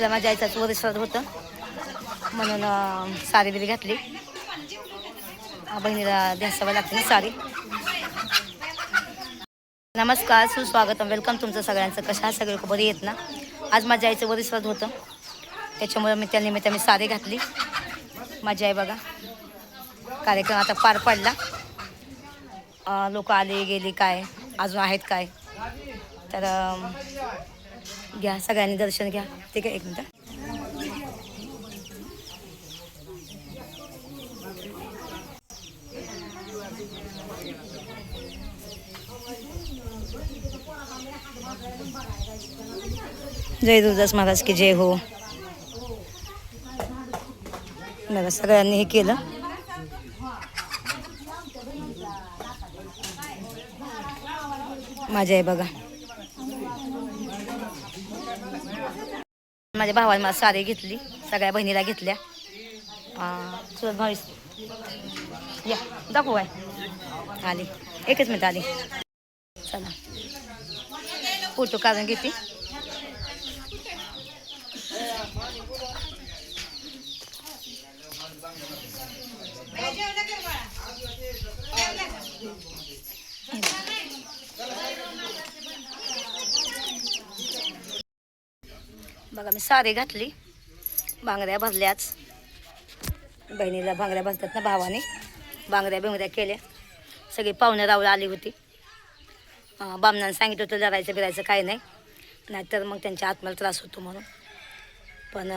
तिला माझ्या आईचाच वरिष्ठ होतं. म्हणून साडी बिरी घातली. बहिणीला द्यासावं लागते ना साडी. नमस्कार सुस्वागतम. वेलकम तुमचं सगळ्यांचं. कशा सगळे लोक बरी आहेत ना? आज माझ्या आईचं वरिष्ठ होतं. त्याच्यामुळे मी त्यानिमित्त मी साडी घातली. माझी आई बघा कार्यक्रम आता पार पडला. लोक आले गेले काय? अजून आहेत काय? तर घ्या सगळ्यांनी दर्शन घ्या. ठीक आहे एक मिनटं. जय दुर्दास महाराज की जय हो. बघा सगळ्यांनी हे केलं. माझ्या आहे बघा. माझ्या भावाने मला साडी घेतली सगळ्या बहिणीला घेतल्या. अं, भावी या दाखवू आहे आली. एकच मिनिट आली. चला. फोटो काढून घेते. बघा मी सारी घातली. बांगड्या भरल्याच बहिणीला बांगड्या भरतात ना भावाने. बांगड्या बिंगड्या केल्या. सगळी पाहुणे रावळं आली होती. बामणानं सांगितलं होतं लढायचं बिरायचं काही नाही. नाहीतर मग त्यांच्या आत्म्याला त्रास होतो म्हणून. पण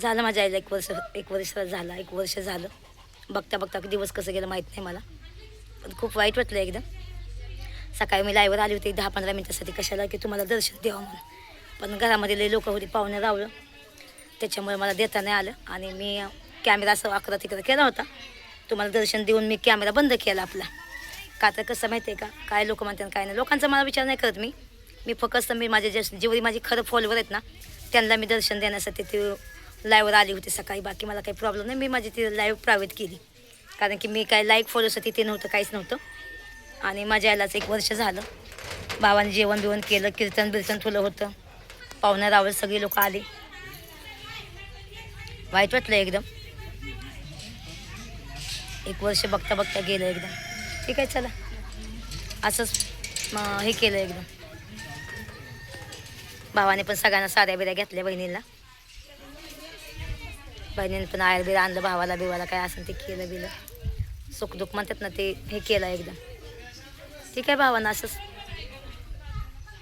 झालं माझ्या आईला एक वर्ष एक वर्ष झालं एक वर्ष झालं. बघता बघता दिवस कसं गेलं माहीत नाही मला. पण खूप वाईट वाटलं एकदम. सकाळी मी लाईवर आली होती दहा पंधरा मिनटासाठी कशाला की तुम्हाला दर्शन द्यावं म्हणून. पण घरामध्ये लई लोक होती पाहुणे रावलं त्याच्यामुळे मला देता नाही आलं आणि मी कॅमेरा असं अकरा तिकडं केला होता. तुम्हाला दर्शन देऊन मी कॅमेरा बंद केला आपला. का तर कसं माहिती आहे का? काय लोक म्हणतात काय नाही. लोकांचा मला विचार नाही करत मी. मी फक्त मी माझे जे जेवढी माझी खरं फॉलोवर आहेत ना त्यांना मी दर्शन देण्यासाठी ते लाईव्हवर आली होती सकाळी. बाकी मला काही प्रॉब्लेम नाही. मी माझी ती लाईव्ह प्रायव्हेट केली. कारण की मी काय लाईक फॉलोसाठी ते नव्हतं काहीच नव्हतं. आणि माझ्या आईलाच एक वर्ष झालं. बाबाने जेवण बिवण केलं कीर्तन बिर्तन फुलं होतं. पाहुण्या रावळ सगळी लोक आली. वाईट वाटलं एकदम. एक वर्ष बघता बघता गेलं एकदम. ठीक आहे चला. असंच हे केलं एकदम. भावाने पण सगळ्यांना साऱ्या बिऱ्या घेतल्या बहिणीला बहिणीने पण आयर बिर आणलं भावाला बिवाला काय असं ते केलं बिलं. सुखदुःख म्हणतात ना ते हे केलं एकदम. ठीक आहे भावांना असंच.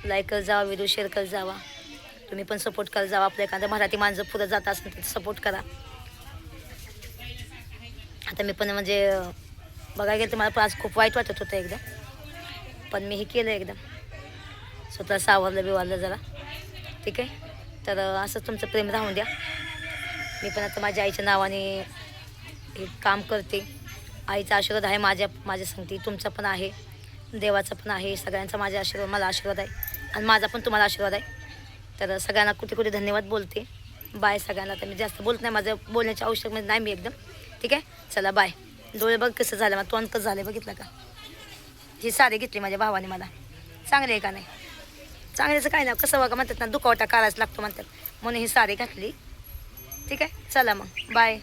लाईक करत जावा व्हिडिओ शेअर करत जावा. तुम्ही पण सपोर्ट करत जावा आपल्या एखादं मराठी माणसं पुढं जात असेल तर सपोर्ट करा. आता मी पण म्हणजे बघायला गेलं तर मला पण आज खूप वाईट वाटत होतं एकदम पण मी हे केलं एकदम स्वतः सावरलं बिवारलं जरा. ठीक आहे? तर असंच तुमचं प्रेम राहून द्या. मी पण आता माझ्या आईच्या नावाने हे काम करते. आईचा आशीर्वाद आहे माझ्या माझ्या संगती. तुमचा पण आहे. देवाचा पण आहे सगळ्यांचा माझ्या आशीर्वाद मला आशीर्वाद आहे आणि माझा पण तुम्हाला आशीर्वाद आहे. तर सगळ्यांना कुठे कुठे धन्यवाद बोलते. बाय सगळ्यांना. तर मी जास्त बोलत नाही माझं बोलण्याच्या म्हणजे नाही मी एकदम. ठीक आहे? चला बाय डोळे बघ कसं झालं मला तोंड कसं झालं बघितलं का? ही साडी घेतली माझ्या भावाने मला. चांगली आहे का नाही? चांगल्याचं काय नाही कसं बघा म्हणतात ना दुखावटा काढायच लागतो म्हणतात. म्हणून ही साडी घातली. ठीक आहे? चला मग. बाय